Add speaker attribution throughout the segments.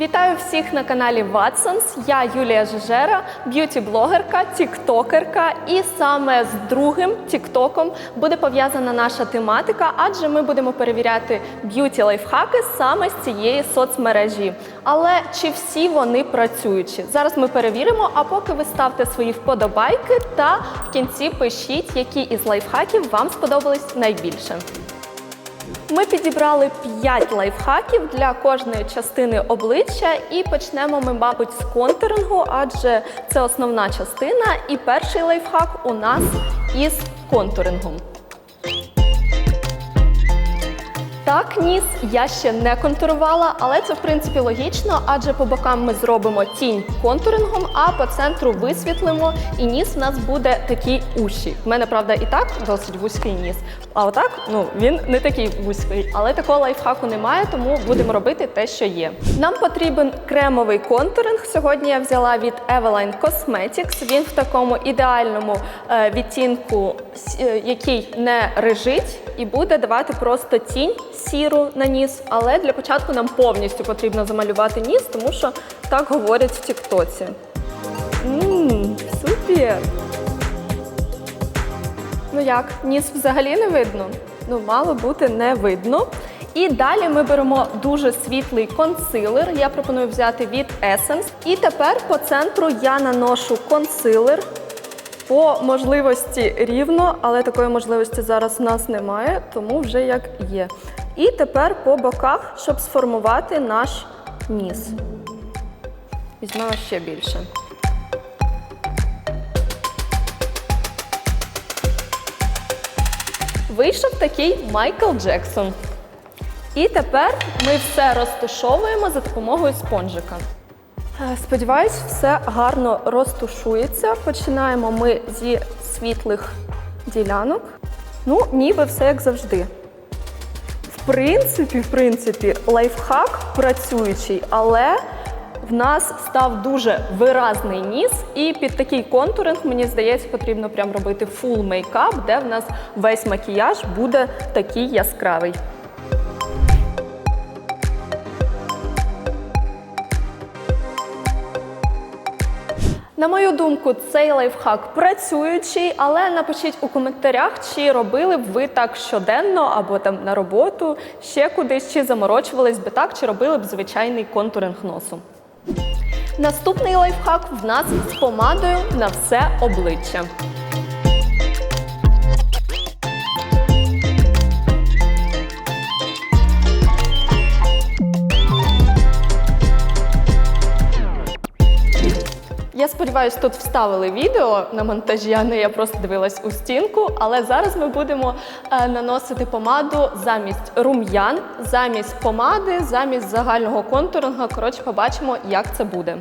Speaker 1: Вітаю всіх на каналі Watsons. Я Юлія Жежера, б'юті-блогерка, тіктокерка. І саме з другим тіктоком буде пов'язана наша тематика, адже ми будемо перевіряти б'юті лайфхаки саме з цієї соцмережі. Але чи всі вони працюючі? Зараз ми перевіримо. А поки ви ставте свої вподобайки та в кінці пишіть, які із лайфхаків вам сподобались найбільше. Ми підібрали 5 лайфхаків для кожної частини обличчя і почнемо ми, мабуть, з контурингу, адже це основна частина. І перший лайфхак у нас із контурингом. Так, ніс я ще не контурувала, але це в принципі логічно, адже по бокам ми зробимо тінь контурингом, а по центру висвітлимо, і ніс в нас буде такий уші. В мене, правда, і так досить вузький ніс. А отак, ну він не такий вузький, але такого лайфхаку немає, тому будемо робити те, що є. Нам потрібен кремовий контуринг. Сьогодні я взяла від Eveline Cosmetics. Він в такому ідеальному е, відтінку, який не рижить, і буде давати просто тінь сіру на ніс. Але для початку нам повністю потрібно замалювати ніс, тому що так говорять в Тіктоці. Ммм, супер! Ну як, ніс взагалі не видно? Ну, мало бути не видно. І далі ми беремо дуже світлий консилер. Я пропоную взяти від Essence. І тепер по центру я наношу консилер. По можливості рівно, але такої можливості зараз у нас немає, тому вже як є. І тепер по боках, щоб сформувати наш ніс. Візьмемо ще більше. Вийшов такий Майкл Джексон. І тепер ми все розтушовуємо за допомогою спонжика. Е, Сподіваюсь, все гарно розтушується. Починаємо ми зі світлих ділянок. Ну, ніби все як завжди. В принципі, в принципі, лайфхак працюючий, але в нас став дуже виразний ніс, і під такий контуринг, мені здається, потрібно прям робити фул мейкап, де в нас весь макіяж буде такий яскравий. На мою думку, цей лайфхак працюючий, але напишіть у коментарях, чи робили б ви так щоденно або там на роботу, ще кудись, чи заморочувались би так, чи робили б звичайний контуринг носу. Наступний лайфхак в нас з помадою на все обличчя. Я сподіваюся, тут вставили відео на монтажі, а не я просто дивилась у стінку. Але зараз ми будемо е, наносити помаду замість рум'ян, замість помади, замість загального контурингу. Коротше, побачимо, як це буде.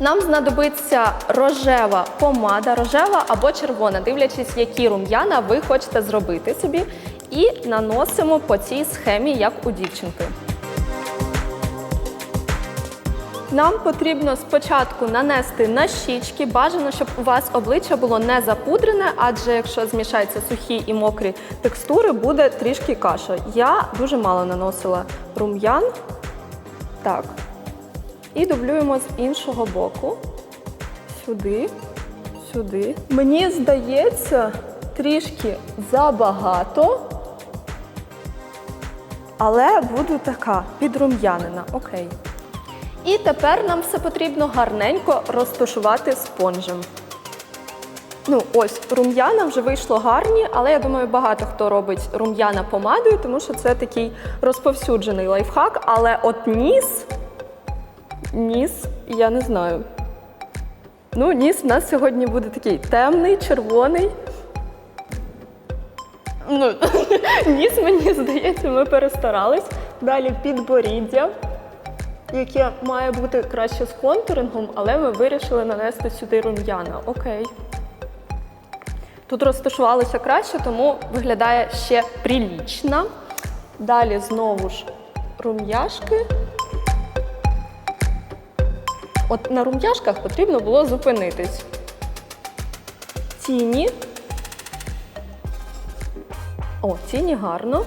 Speaker 1: Нам знадобиться рожева помада, рожева або червона, дивлячись, які рум'яна ви хочете зробити собі. І наносимо по цій схемі, як у дівчинки. Нам потрібно спочатку нанести на щічки. Бажано, щоб у вас обличчя було не запудрене, адже якщо змішаються сухі і мокрі текстури, буде трішки каша. Я дуже мало наносила рум'ян. Так. І дублюємо з іншого боку. Сюди, сюди. Мені здається, трішки забагато. Але буду така підрум'янена. Окей. І тепер нам все потрібно гарненько розташувати спонжем. Ну, ось рум'яна вже вийшло гарні, але я думаю, багато хто робить рум'яна помадою, тому що це такий розповсюджений лайфхак. Але от ніс, ніс, я не знаю. Ну, ніс в нас сьогодні буде такий темний, червоний. Ну, ніс, мені здається, ми перестарались. Далі підборіддя яке має бути краще з контурингом, але ми вирішили нанести сюди рум'яна. Окей. Тут розташувалося краще, тому виглядає ще прилічно. Далі знову ж рум'яшки. От на рум'яшках потрібно було зупинитись. Тіні. О, тіні гарно.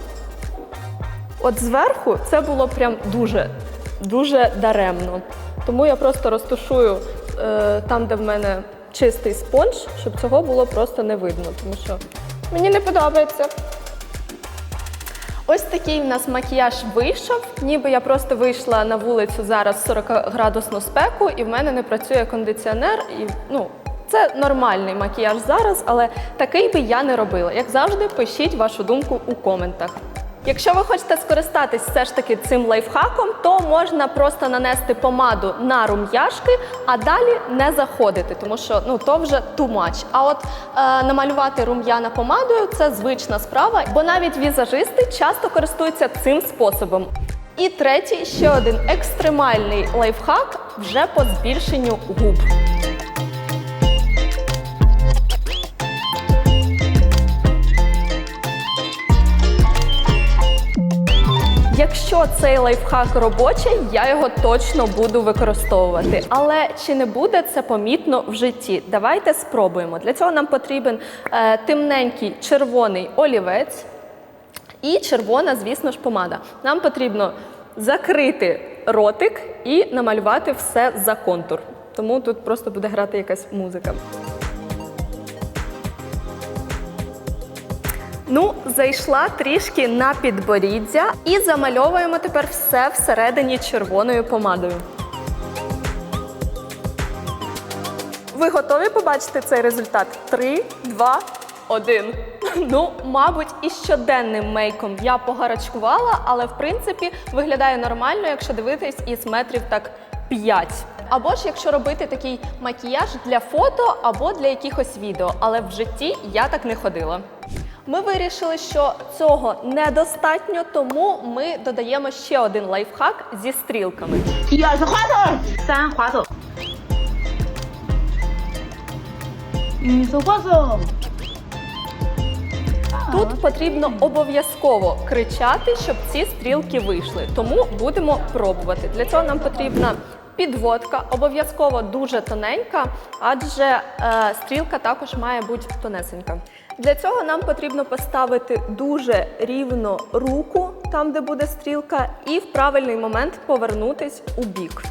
Speaker 1: От зверху це було прям дуже дуже даремно. Тому я просто розташую е, там, де в мене чистий спонж, щоб цього було просто не видно, тому що мені не подобається. Ось такий в нас макіяж вийшов. Ніби я просто вийшла на вулицю зараз 40 градусну спеку, і в мене не працює кондиціонер. І ну це нормальний макіяж зараз, але такий би я не робила. Як завжди, пишіть вашу думку у коментах. Якщо ви хочете скористатись все ж таки цим лайфхаком, то можна просто нанести помаду на рум'яшки, а далі не заходити, тому що ну то вже too much. А от е, намалювати рум'яна помадою це звична справа, бо навіть візажисти часто користуються цим способом. І третій, ще один екстремальний лайфхак вже по збільшенню губ. Якщо цей лайфхак робочий, я його точно буду використовувати. Але чи не буде це помітно в житті? Давайте спробуємо. Для цього нам потрібен е, темненький червоний олівець і червона, звісно ж, помада. Нам потрібно закрити ротик і намалювати все за контур. Тому тут просто буде грати якась музика. Ну, зайшла трішки на підборіддя і замальовуємо тепер все всередині червоною помадою. Ви готові побачити цей результат? Три, два, один. Ну, мабуть, і щоденним мейком я погарачкувала, але в принципі виглядає нормально, якщо дивитись із метрів так 5. Або ж якщо робити такий макіяж для фото або для якихось відео, але в житті я так не ходила. Ми вирішили, що цього недостатньо, тому ми додаємо ще один лайфхак зі стрілками.
Speaker 2: Я захвату! Сан хвату.
Speaker 1: Тут потрібно обов'язково кричати, щоб ці стрілки вийшли. Тому будемо пробувати. Для цього нам потрібна підводка, обов'язково дуже тоненька, адже е, стрілка також має бути тонесенька. Для цього нам потрібно поставити дуже рівно руку там, де буде стрілка, і в правильний момент повернутись у бік.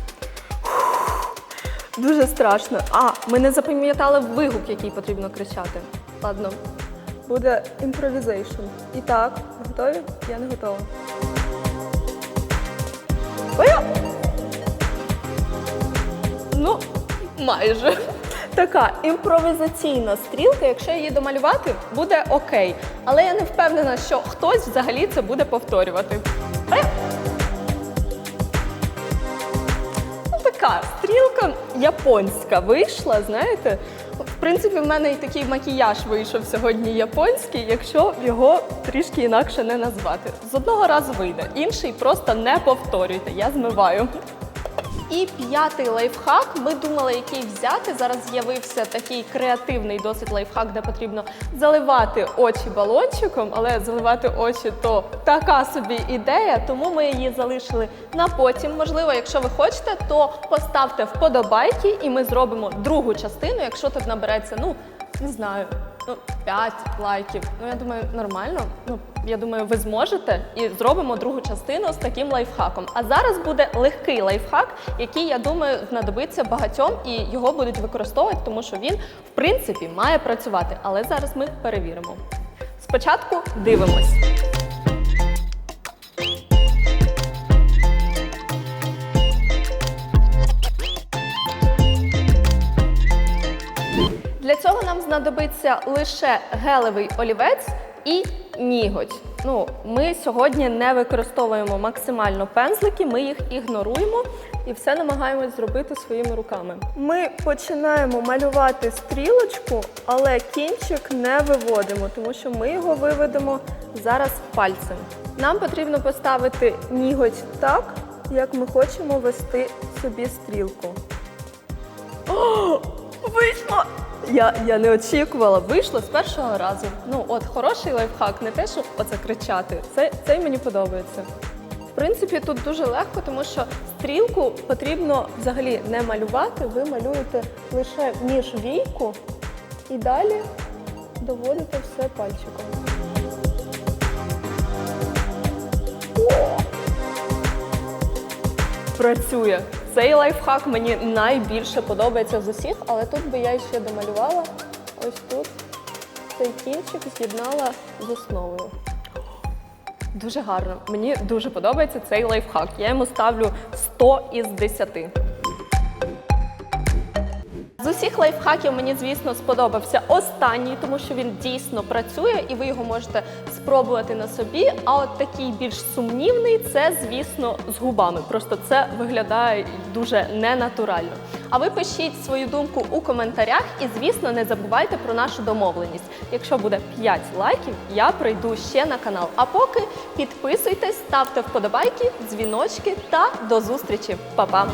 Speaker 1: Дуже страшно. А, ми не запам'ятали вигук, який потрібно кричати. Ладно, буде імпровізейшн. І так, готові? Я не готова. Ой! Ну, майже. Така імпровізаційна стрілка, якщо її домалювати, буде окей. Але я не впевнена, що хтось взагалі це буде повторювати. Ну, така стрілка японська вийшла, знаєте. В принципі, в мене і такий макіяж вийшов сьогодні японський, якщо його трішки інакше не назвати. З одного разу вийде, інший просто не повторюйте, я змиваю. І п'ятий лайфхак. Ми думали, який взяти. Зараз з'явився такий креативний досить лайфхак, де потрібно заливати очі балончиком, але заливати очі то така собі ідея, тому ми її залишили на потім. Можливо, якщо ви хочете, то поставте вподобайки, і ми зробимо другу частину, якщо тут набереться, ну не знаю. Ну, 5 лайків. Ну, я думаю, нормально. Ну, я думаю, ви зможете і зробимо другу частину з таким лайфхаком. А зараз буде легкий лайфхак, який, я думаю, знадобиться багатьом і його будуть використовувати, тому що він, в принципі, має працювати. Але зараз ми перевіримо. Спочатку дивимось. Знадобиться лише гелевий олівець і ніготь. Ну, ми сьогодні не використовуємо максимально пензлики, ми їх ігноруємо і все намагаємось зробити своїми руками. Ми починаємо малювати стрілочку, але кінчик не виводимо, тому що ми його виведемо зараз пальцем. Нам потрібно поставити ніготь так, як ми хочемо вести собі стрілку. Вийшло! Я, я не очікувала, вийшло з першого разу. Ну, от хороший лайфхак, не те, щоб оце кричати. Це, це мені подобається. В принципі, тут дуже легко, тому що стрілку потрібно взагалі не малювати. Ви малюєте лише між війку і далі доводите все пальчиком. працює. Цей лайфхак мені найбільше подобається з усіх, але тут би я ще домалювала ось тут цей кінчик з'єднала з основою. Дуже гарно. Мені дуже подобається цей лайфхак. Я йому ставлю 100 із 10. З усіх лайфхаків мені, звісно, сподобався останній, тому що він дійсно працює і ви його можете спробувати на собі. А от такий більш сумнівний це, звісно, з губами. Просто це виглядає дуже ненатурально. А ви пишіть свою думку у коментарях і, звісно, не забувайте про нашу домовленість. Якщо буде 5 лайків, я прийду ще на канал. А поки підписуйтесь, ставте вподобайки, дзвіночки та до зустрічі. Па-па!